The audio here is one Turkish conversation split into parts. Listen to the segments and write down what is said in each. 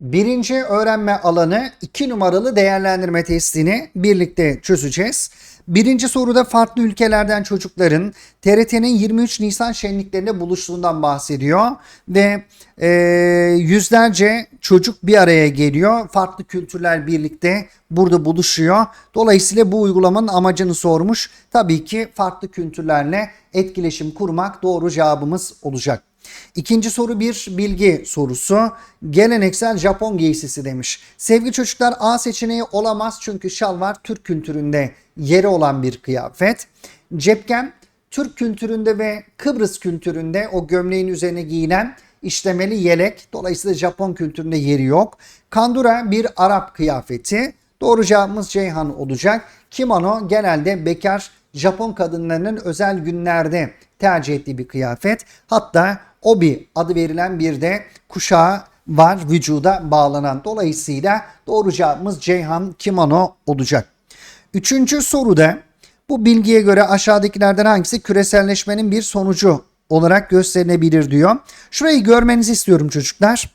Birinci öğrenme alanı 2 numaralı değerlendirme testini birlikte çözeceğiz. Birinci soruda farklı ülkelerden çocukların TRT'nin 23 Nisan şenliklerinde buluştuğundan bahsediyor ve e, yüzlerce çocuk bir araya geliyor. Farklı kültürler birlikte burada buluşuyor. Dolayısıyla bu uygulamanın amacını sormuş. Tabii ki farklı kültürlerle etkileşim kurmak doğru cevabımız olacak. İkinci soru bir bilgi sorusu. Geleneksel Japon giysisi demiş. Sevgili çocuklar A seçeneği olamaz çünkü şalvar Türk kültüründe yeri olan bir kıyafet. Cepken Türk kültüründe ve Kıbrıs kültüründe o gömleğin üzerine giyilen işlemeli yelek. Dolayısıyla Japon kültüründe yeri yok. Kandura bir Arap kıyafeti. Doğru cevabımız Ceyhan olacak. Kimono genelde bekar Japon kadınlarının özel günlerde tercih ettiği bir kıyafet. Hatta obi adı verilen bir de kuşağı var vücuda bağlanan. Dolayısıyla doğru cevabımız Ceyhan kimono olacak. Üçüncü soruda bu bilgiye göre aşağıdakilerden hangisi küreselleşmenin bir sonucu olarak gösterilebilir diyor. Şurayı görmenizi istiyorum çocuklar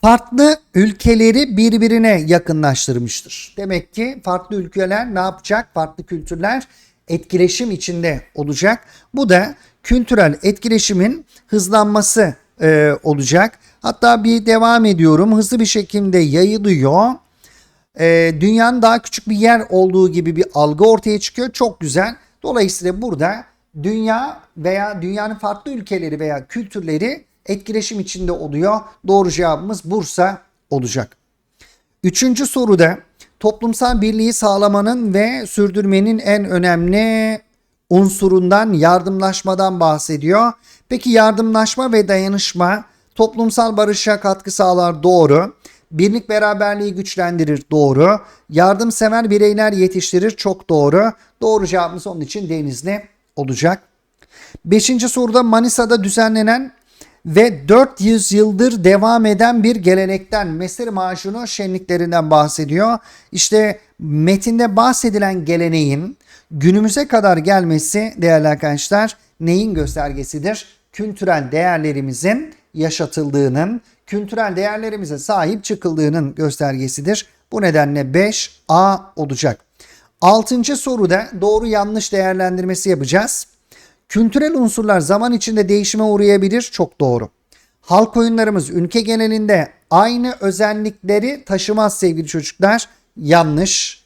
farklı ülkeleri birbirine yakınlaştırmıştır. Demek ki farklı ülkeler ne yapacak? Farklı kültürler etkileşim içinde olacak. Bu da kültürel etkileşimin hızlanması e, olacak. Hatta bir devam ediyorum. Hızlı bir şekilde yayılıyor. E, dünyanın daha küçük bir yer olduğu gibi bir algı ortaya çıkıyor. Çok güzel. Dolayısıyla burada dünya veya dünyanın farklı ülkeleri veya kültürleri etkileşim içinde oluyor. Doğru cevabımız Bursa olacak. Üçüncü soruda toplumsal birliği sağlamanın ve sürdürmenin en önemli unsurundan yardımlaşmadan bahsediyor. Peki yardımlaşma ve dayanışma toplumsal barışa katkı sağlar doğru. Birlik beraberliği güçlendirir doğru. Yardımsever bireyler yetiştirir çok doğru. Doğru cevabımız onun için Denizli olacak. Beşinci soruda Manisa'da düzenlenen ve 400 yıldır devam eden bir gelenekten Mesir Macunu şenliklerinden bahsediyor. İşte metinde bahsedilen geleneğin günümüze kadar gelmesi değerli arkadaşlar neyin göstergesidir? Kültürel değerlerimizin yaşatıldığının, kültürel değerlerimize sahip çıkıldığının göstergesidir. Bu nedenle 5A olacak. Altıncı soruda doğru yanlış değerlendirmesi yapacağız. Kültürel unsurlar zaman içinde değişime uğrayabilir. Çok doğru. Halk oyunlarımız ülke genelinde aynı özellikleri taşımaz sevgili çocuklar. Yanlış.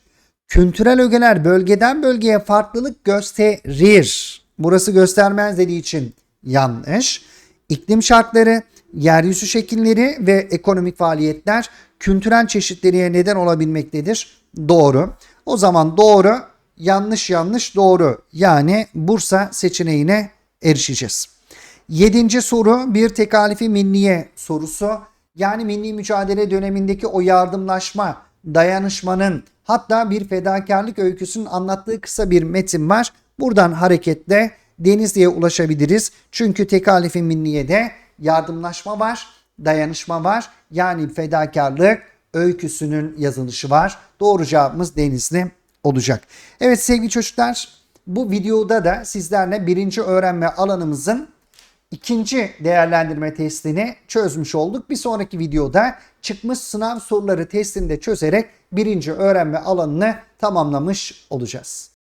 Kültürel ögeler bölgeden bölgeye farklılık gösterir. Burası göstermez dediği için yanlış. İklim şartları, yeryüzü şekilleri ve ekonomik faaliyetler kültürel çeşitliliğe neden olabilmektedir. Doğru. O zaman doğru yanlış yanlış doğru. Yani Bursa seçeneğine erişeceğiz. Yedinci soru bir tekalifi milliye sorusu. Yani milli mücadele dönemindeki o yardımlaşma, dayanışmanın hatta bir fedakarlık öyküsünün anlattığı kısa bir metin var. Buradan hareketle Denizli'ye ulaşabiliriz. Çünkü tekalifi milliyede yardımlaşma var, dayanışma var. Yani fedakarlık öyküsünün yazılışı var. Doğru cevabımız Denizli olacak. Evet sevgili çocuklar bu videoda da sizlerle birinci öğrenme alanımızın ikinci değerlendirme testini çözmüş olduk. Bir sonraki videoda çıkmış sınav soruları testini de çözerek birinci öğrenme alanını tamamlamış olacağız.